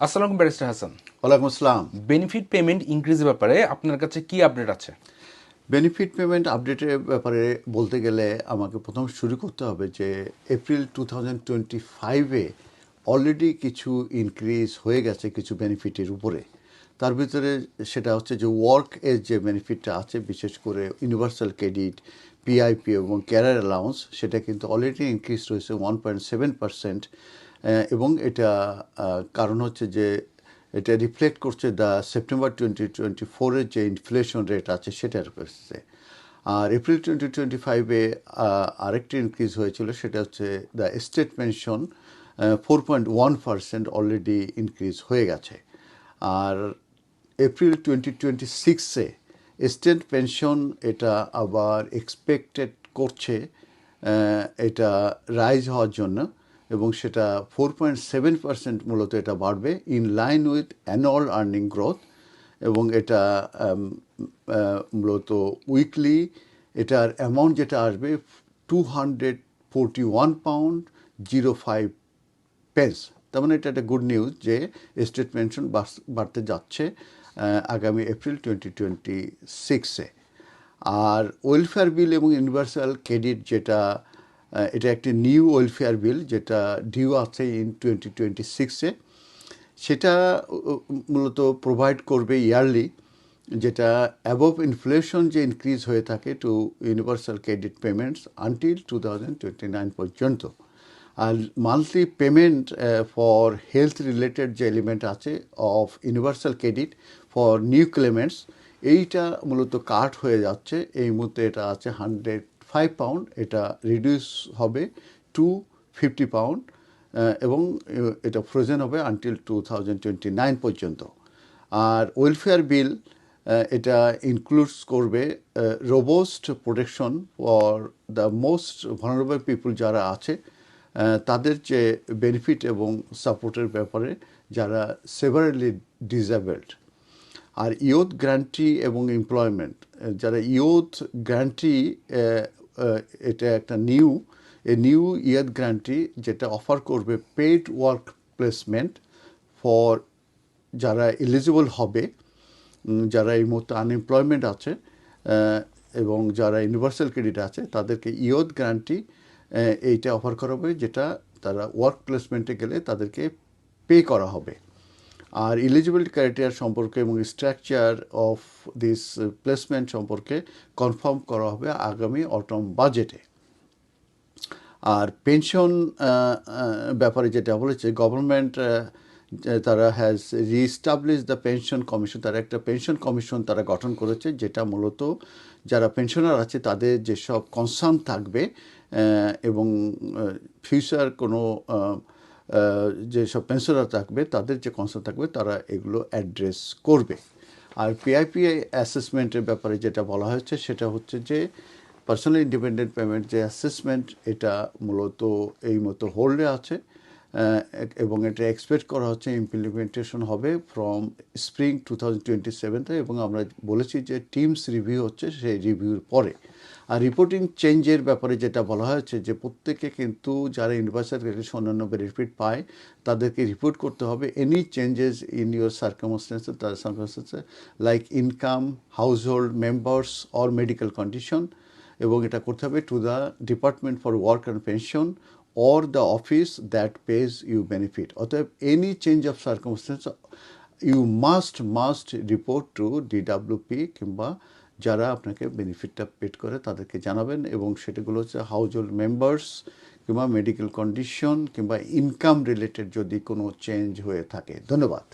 আসসালাম ব্যারিস্টার হাসান। ওয়ালাইকুম আসসালাম। বেনিফিট পেমেন্ট ইনক্রিজের ব্যাপারে আপনার কাছে কি আপডেট আছে? বেনিফিট পেমেন্ট আপডেটের ব্যাপারে বলতে গেলে আমাকে প্রথম শুরু করতে হবে যে এপ্রিল টু থাউজেন্ড টোয়েন্টি ফাইভে অলরেডি কিছু ইনক্রিজ হয়ে গেছে কিছু বেনিফিটের উপরে। তার ভিতরে সেটা হচ্ছে যে ওয়ার্ক এর যে বেনিফিটটা আছে বিশেষ করে ইউনিভার্সাল ক্রেডিট পিআইপি এবং ক্যারিয়ার অ্যালাউন্স সেটা কিন্তু অলরেডি ইনক্রিজ রয়েছে ওয়ান পয়েন্ট সেভেন পার্সেন্ট এবং এটা কারণ হচ্ছে যে এটা রিফ্লেক্ট করছে দ্য সেপ্টেম্বর টোয়েন্টি টোয়েন্টি ফোরের যে ইনফ্লেশন রেট আছে, সেটার উপরে আর এপ্রিল টোয়েন্টি টোয়েন্টি ফাইভে আরেকটি ইনক্রিজ হয়েছিল, সেটা হচ্ছে the state pension four point one percent already increase হয়ে গেছে। আর এপ্রিল টোয়েন্টি টোয়েন্টি সিক্সে স্টেট পেনশন এটা আবার এক্সপেক্টেড করছে এটা রাইজ হওয়ার জন্য। এবং সেটা ফোর পয়েন্ট সেভেন পার্সেন্ট মূলত এটা বাড়বে in line with annual earning growth এবং এটা মূলত উইকলি এটার অ্যামাউন্ট যেটা আসবে two hundred forty one pound zero five pence তার মানে এটা একটা গুড নিউজ যে স্টেট পেনশন বাড়তে যাচ্ছে আগামী এপ্রিল টোয়েন্টি টোয়েন্টি সিক্সে আর ওয়েলফেয়ার বিল এবং ইউনিভার্সাল ক্রেডিট যেটা এটা একটি নিউ ওয়েলফেয়ার বিল যেটা ডিউ আছে ইন টোয়েন্টি টোয়েন্টি সিক্সে সেটা মূলত প্রোভাইড করবে ইয়ারলি যেটা অ্যাবভ ইনফ্লেশন যে ইনক্রিজ হয়ে থাকে to universal credit payments until two thousand twenty nine পর্যন্ত। আর monthly payment for health related যে এলিমেন্ট আছে of universal credit for new claimants এইটা মূলত কাট হয়ে যাচ্ছে। এই মুহূর্তে এটা আছে হান্ড্রেড ফাইভ পাউন্ড এটা রিডিউস হবে টু ফিফটি পাউন্ড এবং এটা ফ্রোজেন হবে until two thousand twenty nine পর্যন্ত। আর ওয়েলফেয়ার বিল এটা ইনক্লুডস করবে robust protection for the most vulnerable people যারা আছে তাদের যে বেনিফিট এবং সাপোর্টের ব্যাপারে যারা সেভারেলি ডিসেবলড আর ইয়ুথ গ্যারান্টি এবং এমপ্লয়মেন্ট। যারা ইয়ুথ গ্যারান্টি এটা একটা new, a new year guarantee যেটা অফার করবে পেড ওয়ার্ক প্লেসমেন্ট ফর যারা এলিজিবল হবে যারা এই মুহূর্তে আনএমপ্লয়মেন্ট আছে এবং যারা ইউনিভার্সাল ক্রেডিট আছে, তাদেরকে ইয়ুথ গ্যারান্টি এইটা অফার করা হবে যেটা তারা ওয়ার্ক প্লেসমেন্টে গেলে তাদেরকে পে করা হবে। আর ইলিজিবিলিটি ক্রাইটেরিয়া সম্পর্কে এবং স্ট্রাকচার অফ দিস প্লেসমেন্ট সম্পর্কে কনফার্ম করা হবে আগামী অটম বাজেটে আর পেনশন ব্যাপারে যেটা বলেছে গভর্নমেন্ট তারা has reestablish the pension commission তারা একটা পেনশন কমিশন তারা গঠন করেছে, যেটা মূলত যারা পেনশনার আছে তাদের যেসব কনসার্ন থাকবে এবং ফিউচার কোনো যেসব পেনশনার থাকবে, তাদের যে কনসার্ন থাকবে, তারা এগুলো অ্যাড্রেস করবে। আর পিআইপি অ্যাসেসমেন্টের ব্যাপারে যেটা বলা হয়েছে, সেটা হচ্ছে যে পার্সোনাল ইন্ডিপেন্ডেন্ট পেমেন্ট যে অ্যাসেসমেন্ট এটা মূলত এই মতো হোল্ডে আছে। এবং এটা এক্সপেক্ট করা হচ্ছে ইমপ্লিমেন্টেশন হবে from spring two thousand twenty সেভেনতে এবং আমরা বলেছি যে টিমস রিভিউ হচ্ছে সেই রিভিউর পরে। আর রিপোর্টিং চেঞ্জের ব্যাপারে যেটা বলা হয়েছে যে প্রত্যেকে কিন্তু যারা ইউনিভার্সাল অন্যান্য বেনিফিট পায়, তাদেরকে রিপোর্ট করতে হবে এনি চেঞ্জেস ইন ইউর সার্কামস্টেন্সে তার সার্কামস্টেন্সে like income household members or medical condition এবং এটা করতে হবে to the department for work and pension or the office that pays you benefit অতএব any change of circumstance you must must report to DWP কিংবা যারা আপনাকে বেনিফিটটা paid করে তাদেরকে জানাবেন এবং সেটাগুলো হচ্ছে হাউজ হোল্ড মেম্বার্স কিংবা মেডিকেল কন্ডিশন কিংবা ইনকাম রিলেটেড যদি কোনো চেঞ্জ হয়ে থাকে। ধন্যবাদ।